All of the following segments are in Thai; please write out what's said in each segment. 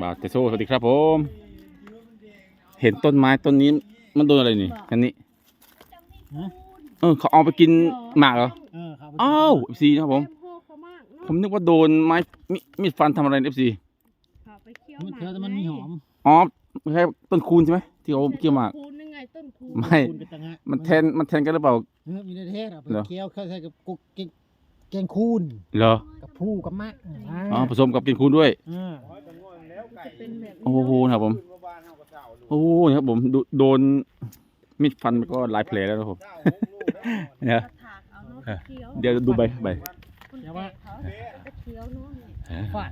บ่าวเตโซสวัสดีครับผม เห็นต้นไม้ต้นนี้มันโดนอะไรนี่อันนี้ฮะเออเขาเอาไปกินหมากเหรอเออครับอ้าวเอฟซีนะครับผมแพ่เขามากเนาะผมนึกว่าโดนไม้มิมีดฟันทำอะไรเอฟซีเขาไปเคี่ยวมันหเคี้ยวแต่มันมีหอมอ๋อไม่ใช่ต้นคูณใช่ไหมที่เขาเกี่ยวหมากคูณยังไงต้นคูณไม่คุณเป็นตังะมันแทนมันแทนกันหรือเปล่าเออมีในเทศอะไปเหรอเคี้ยวเข้าใส่กับกุกแกงแกงคูนเหรอ กับผู้กับมะอ๋อผสมกับกินคูณด้วยเออ จะเป็นแบบโอ้โหนะครับผม โอ้โหนะครับผมโดโดนมีดฟันไปก็หลายแผลแล้วนะครับผม เนี่ยกระถากเอาเนาะเออเคี้ยวเดี๋ยวดูใบใบคุณแก่เขาจะเคี้ยวเนาะเนี่ยเออฟาด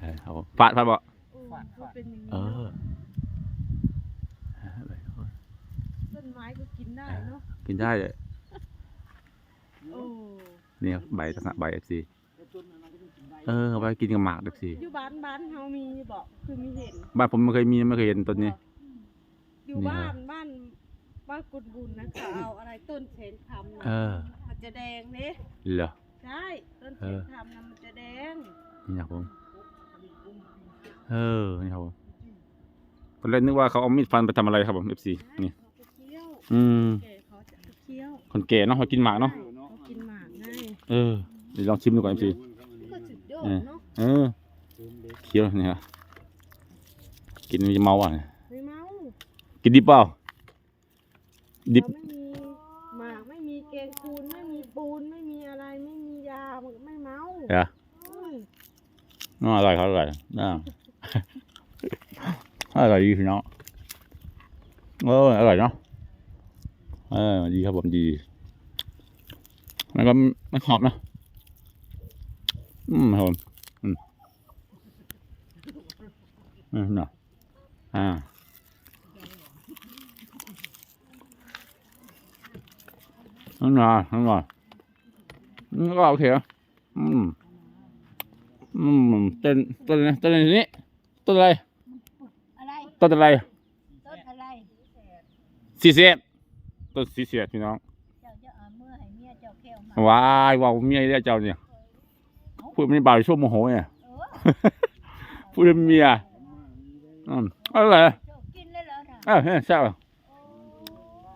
เออครับผมฟาดฟาดบอกโอ้มันเป็นอย่างนี้เออต้นไม้ก็กินได้เนาะกินได้เลยโอ้เนี่ยใบลักษณะใบเอฟซี เออเอาไปกินกับหมากเอฟซีอยู่บ้านบ้านเฮามีบอกคือมีเห็นบ้านผมไม่เคยมีไม่เคยเห็นต้นนี้ อยู่นี่บ้าครันบบ้านบ้านกุดบุญนะเขาเอาอะไรต้นเชนคำน่ะเออ มันจะแดงเนี่ยเหรอใช่ต้นเชเอนอคำนะมันจะแดงนี่ครับผมเออนี่ครับผมตอนแรกนึกว่าเขาเอามีดฟันไปทำอะไรครับผมเอฟซีนี่เขาไปเคี้ยวอืมแก่เขาจะไปเคี้ยวคนแก่เนาะมากินหมากเนาะเขากินหมากไงเออเดี๋ยวลองชิมดูก่อนเอฟซี ก็สุดยอดเนาะเออเคี้ยวนี่ครับกินมันจะเมาอะไม่เมากินดิบเปล่าดิบเราไม่มีหมากไม่มีเกงคูนไม่มีปูนไม่มีอะไรไม่มียามันก็ไม่เมาเหรออืมน่าอร่อยครับอร่อยน่าอร่อยดีพี่น้องเอออร่อยเนาะเออดีครับผมดีมันก็ไม่หอมนะ อืมครับผมอืมอืมเนาะอ่านั่นน่ะนั่นน่ะนี่ก็โอเคนะอืมอืมต้นต้นอะไรต้นอะไรนี้ต้นอะไรอะไรต้นอะไรต้นอะไรสีเสียดต้นสีเสียดพี่น้องเจ้าจะเอาเมื่อให้เมียเจ้าแค่มาว้ายว้าวเมียเรียกเจ้าเนี่ย พูดไม่บ่าวชั่วโมโหเนี่ยเออพูดเป็นเมียอืมอะไรเจ้ากินเลยเหรอน่ะเออเออใช่ป่ะ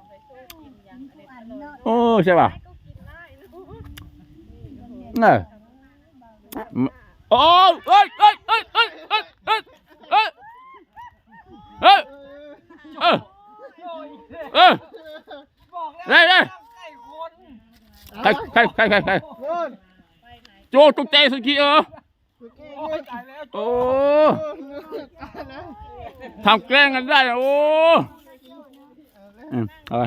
ไปสู้กินอย่างอเด็ดอร่อยโอ้ใช่ป่ะก็กินได้นะเออโอ้ยเอ้ยเอ้ยเอ้ยเอ้ยเอ้ยเอ้ยเอ้ยเอ้ยเอ้ยเอ้ยเฮ้ยเฮ้ยใครใครใครใครใคร โจตกใจสุกี้เออโอ้ทำแกล้งกันได้นะโอ้อืมเอาไป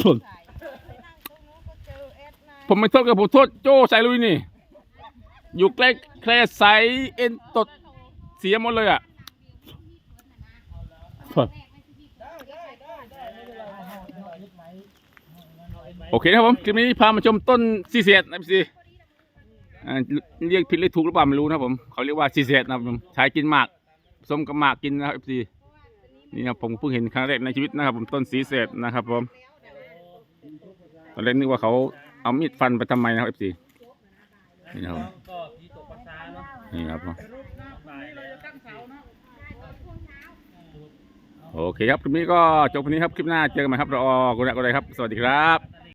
ชนผมไม่โทษกับผมโทษโจใส่ลุยนี่ อยู่ใกล้แคลใสเอ็นตดเสียหมดเลยอะโทษโอเคนะครับผม คลิปนี้พามาชมต้นซีเซียดนะพี่ซีอ่า เรียกผิดเรียกถูกหรือเปล่าไม่รู้นะผมเขาเรียกว่าซีเซียดนะครับผมใช้กินหมากผสมกับหมากกินนะครับพี่ซีนี่นะผมเพิ่งเห็นครั้งแรกในชีวิตนะครับ ผมต้นซีเซียดนะครับผมตอนแรกนึกว่าเขาเอามีดฟันไปทำไมนะครับพี่ซีนี่นะครับนี่ครับโอเคครับคลิปนี้ก็จบวันนี้ครับคลิปหน้าเจอกันใหม่ครับรอกุณะกุณะครับ สวัสดีครับ